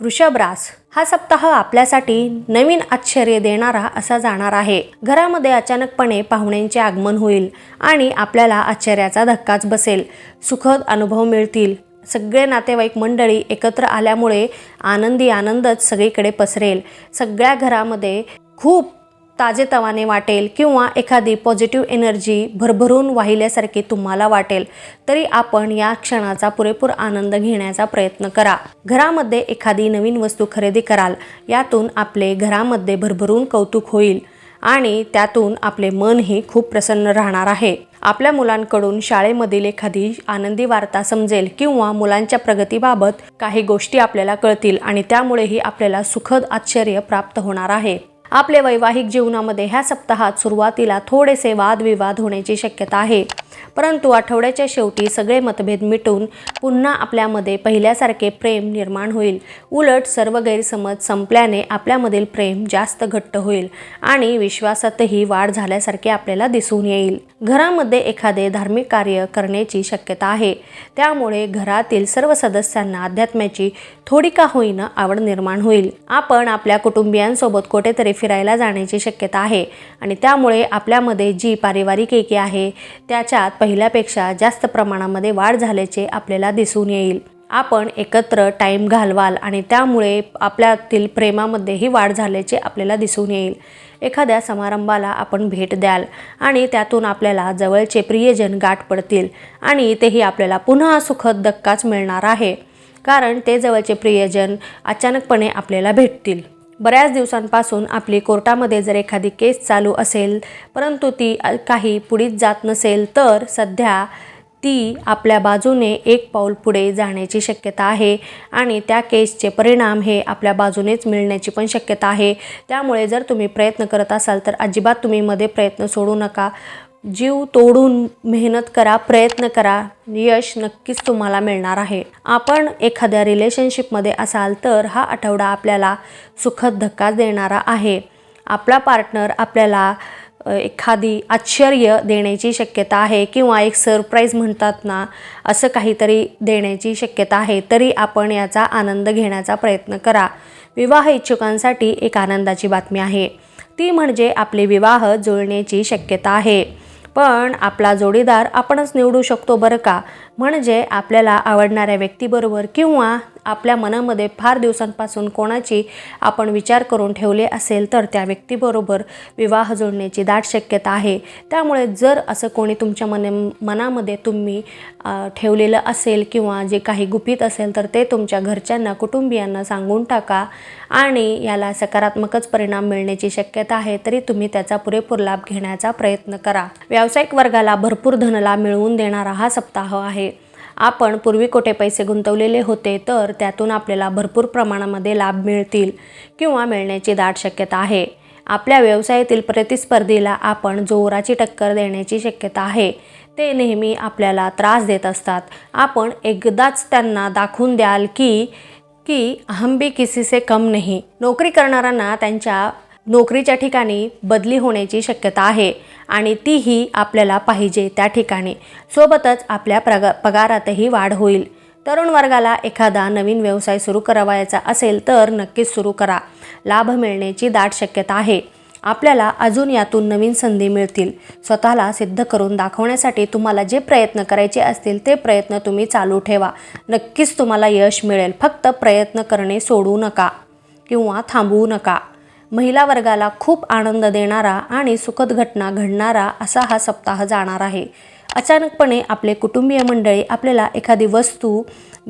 वृषभरास हा सप्ताह आपल्यासाठी नवीन आश्चर्य देणारा असा जाणार आहे. घरामध्ये अचानकपणे पाहुण्यांचे आगमन होईल आणि आपल्याला आश्चर्याचा धक्काच बसेल. सुखद अनुभव मिळतील. सगळे नातेवाईक मंडळी एकत्र आल्यामुळे आनंदी आनंदच सगळीकडे पसरेल. सगळ्या घरामध्ये खूप ताजेतवाने वाटेल किंवा एखादी पॉझिटिव्ह एनर्जी भरभरून वाहिल्यासारखी तुम्हाला वाटेल तरी आपण या क्षणाचा पुरेपूर आनंद घेण्याचा प्रयत्न करा. घरामध्ये एखादी नवीन वस्तू खरेदी कराल यातून आपले घरामध्ये भरभरून कौतुक होईल आणि त्यातून आपले मनही खूप प्रसन्न राहणार आहे. आपल्या मुलांकडून शाळेमधील एखादी आनंदी वार्ता समजेल किंवा मुलांच्या प्रगतीबाबत काही गोष्टी आपल्याला कळतील आणि त्यामुळेही आपल्याला सुखद आश्चर्य प्राप्त होणार आहे. आपल्या वैवाहिक जीवनामध्ये ह्या सप्ताहात सुरुवातीला थोडेसे वादविवाद होण्याची शक्यता आहे. परंतु आठवड्याच्या शेवटी सगळे मतभेद मिटून पुन्हा आपल्यामध्ये पहिल्यासारखे प्रेम निर्माण होईल. उलट सर्व गैरसमज संपल्याने आपल्यामधील प्रेम जास्त घट्ट होईल आणि विश्वासातही वाढ झाल्यासारखे आपल्याला दिसून येईल. घरामध्ये एखादे धार्मिक कार्य करण्याची शक्यता आहे. त्यामुळे घरातील सर्व सदस्यांना अध्यात्माची थोडी का होईना आवड निर्माण होईल. आपण आपल्या कुटुंबियांसोबत कुठेतरी फिरायला जाण्याची शक्यता आहे आणि त्यामुळे आपल्यामध्ये जी पारिवारिक एकी आहे त्याच्यात पहिल्यापेक्षा जास्त प्रमाणामध्ये वाढ झाल्याचे आपल्याला दिसून येईल. आपण एकत्र टाईम घालवाल आणि त्यामुळे आपल्यातील प्रेमामध्येही वाढ झाल्याचे आपल्याला दिसून येईल. एखाद्या समारंभाला आपण भेट द्याल आणि त्यातून आपल्याला जवळचे प्रियजन गाठ पडतील आणि तेही आपल्याला पुन्हा सुखद धक्काच मिळणार आहे. कारण ते जवळचे प्रियजन अचानकपणे आपल्याला भेटतील. बऱ्याच दिवसांपासून आपली कोर्टामध्ये जर एखादी केस चालू असेल परंतु ती काही पुढीच जात नसेल तर सध्या ती आपल्या बाजूने एक पाऊल पुढे जाण्याची शक्यता आहे आणि त्या केसचे परिणाम हे आपल्या बाजूनेच मिळण्याची पण शक्यता आहे. त्यामुळे जर तुम्ही प्रयत्न करत असाल तर अजिबात तुम्ही मध्ये प्रयत्न सोडू नका. जीव तोडून मेहनत करा प्रयत्न करा यश नक्कीच तुम्हाला मिळणार आहे. आपण एखाद्या रिलेशनशिपमध्ये असाल तर हा आठवडा आपल्याला सुखद धक्का देणारा आहे. आपला पार्टनर आपल्याला एखादी आश्चर्य देण्याची शक्यता आहे किंवा एक सरप्राईज म्हणतात ना असं काहीतरी देण्याची शक्यता आहे तरी आपण याचा आनंद घेण्याचा प्रयत्न करा. विवाह इच्छुकांसाठी एक आनंदाची बातमी आहे. ती म्हणजे आपले विवाह जुळण्याची शक्यता आहे. पण आपला जोडीदार आपणच निवडू शकतो बरं का? म्हणजे आपल्याला आवडणाऱ्या व्यक्तीबरोबर किंवा आपल्या मनामध्ये फार दिवसांपासून कोणाची आपण विचार करून ठेवले असेल तर त्या व्यक्तीबरोबर विवाह जोडण्याची दाट शक्यता आहे. त्यामुळे जर असं कोणी तुमच्या मने मनामध्ये तुम्ही ठेवलेलं असेल किंवा जे काही गुपित असेल तर ते तुमच्या घरच्यांना कुटुंबियांना सांगून टाका आणि याला सकारात्मकच परिणाम मिळण्याची शक्यता आहे तरी तुम्ही त्याचा पुरेपूर लाभ घेण्याचा प्रयत्न करा. व्यावसायिक वर्गाला भरपूर धनलाभ मिळवून देणारा हा सप्ताह आहे. आपण पूर्वी कुठे पैसे गुंतवलेले होते तर त्यातून आपल्याला भरपूर प्रमाणामध्ये लाभ मिळतील किंवा मिळण्याची दाट शक्यता आहे. आपल्या व्यवसायातील प्रतिस्पर्धीला आपण जोराची टक्कर देण्याची शक्यता आहे. ते नेहमी आपल्याला त्रास देत असतात. आपण एकदाच त्यांना दाखवून द्याल की की हम भी किसी से कम नाही. नोकरी करणाऱ्यांना त्यांच्या नोकरीच्या ठिकाणी बदली होण्याची शक्यता आहे. आणि तीही आपल्याला पाहिजे त्या ठिकाणी. सोबतच आपल्या प्रग पगारातही वाढ होईल. तरुण वर्गाला एखादा नवीन व्यवसाय सुरू करावायचा असेल तर नक्कीच सुरू करा. लाभ मिळण्याची दाट शक्यता आहे. आपल्याला अजून यातून नवीन संधी मिळतील. स्वतःला सिद्ध करून दाखवण्यासाठी तुम्हाला जे प्रयत्न करायचे असतील ते प्रयत्न तुम्ही चालू ठेवा. नक्कीच तुम्हाला यश मिळेल. फक्त प्रयत्न करणे सोडू नका किंवा थांबवू नका. महिला वर्गाला खूप आनंद देणारा आणि सुखद घटना घडणारा असा हा सप्ताह जाणार आहे. अचानकपणे आपले कुटुंबीय मंडळी आपल्याला एखादी वस्तू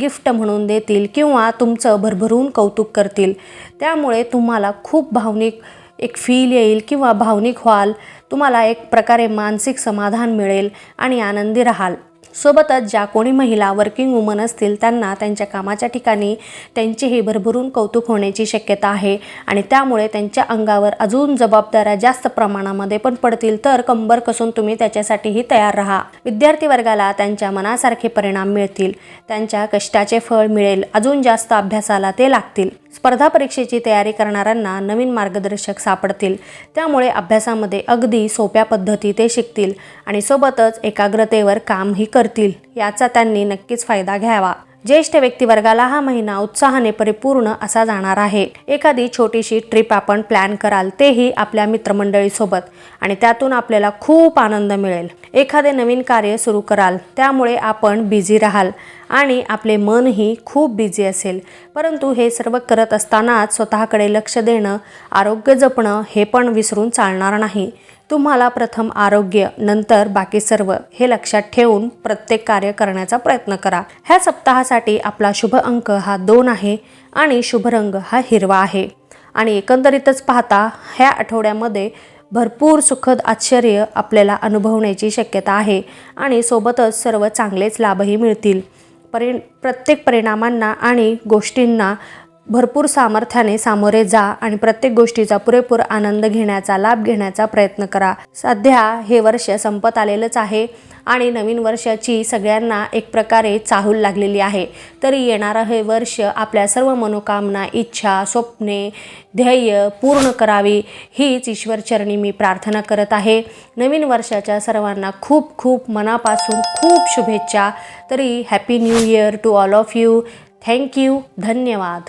गिफ्ट म्हणून देतील किंवा तुमचं भरभरून कौतुक करतील. त्यामुळे तुम्हाला खूप भावनिक एक फील येईल किंवा भावनिक व्हाल. तुम्हाला एक प्रकारे मानसिक समाधान मिळेल आणि आनंदी राहाल. सोबतच ज्या कोणी महिला वर्किंग वुमन असतील त्यांना त्यांच्या कामाच्या ठिकाणी त्यांचेही भरभरून कौतुक होण्याची शक्यता आहे. आणि त्यामुळे त्यांच्या अंगावर अजून जबाबदाऱ्या जास्त प्रमाणामध्ये पण पडतील. तर कंबर कसून तुम्ही त्याच्यासाठीही तयार राहा. विद्यार्थी वर्गाला त्यांच्या मनासारखे परिणाम मिळतील. त्यांच्या कष्टाचे फळ मिळेल. अजून जास्त अभ्यासाला ते लागतील. स्पर्धा परीक्षेची तयारी करणाऱ्यांना नवीन मार्गदर्शक सापडतील. त्यामुळे अभ्यासामध्ये अगदी सोप्या पद्धती ते शिकतील आणि सोबतच एकाग्रतेवर कामही करतील. याचा त्यांनी नक्कीच फायदा घ्यावा. ज्येष्ठ व्यक्तिवर्गाला हा महिना उत्साहाने परिपूर्ण असा जाणार आहे. एखादी छोटीशी ट्रिप आपण प्लॅन कराल तेही आपल्या मित्रमंडळीसोबत आणि त्यातून आपल्याला खूप आनंद मिळेल. एखादे नवीन कार्य सुरू कराल त्यामुळे आपण बिझी राहाल आणि आपले मनही खूप बिझी असेल. परंतु हे सर्व करत असतानाच स्वतःकडे लक्ष देणं आरोग्य जपणं हे पण विसरून चालणार नाही. तुम्हाला प्रथम आरोग्य नंतर बाकी सर्व हे लक्षात ठेवून प्रत्येक कार्य करण्याचा प्रयत्न करा. ह्या सप्ताहासाठी आपला शुभ अंक हा दोन आहे आणि शुभ रंग हा हिरवा आहे. आणि एकंदरीतच पाहता ह्या आठवड्यामध्ये भरपूर सुखद आश्चर्य आपल्याला अनुभवण्याची शक्यता आहे आणि सोबतच सर्व चांगलेच लाभही मिळतील. परि प्रत्येक परिणामांना आणि गोष्टींना भरपूर सामर्थ्याने सामोरे जा आणि प्रत्येक गोष्टीचा पुरेपूर आनंद घेण्याचा लाभ घेण्याचा प्रयत्न करा. सध्या हे वर्ष संपत आलेलंच आहे आणि नवीन वर्षाची सगळ्यांना एक प्रकारे चाहूल लागलेली आहे. तरी येणारं हे वर्ष आपल्या सर्व मनोकामना इच्छा स्वप्ने ध्येय पूर्ण करावी हीच ईश्वरचरणी मी प्रार्थना करत आहे. नवीन वर्षाच्या सर्वांना खूप खूप मनापासून खूप शुभेच्छा. तरी happy new year to all of you. Thank you धन्यवाद.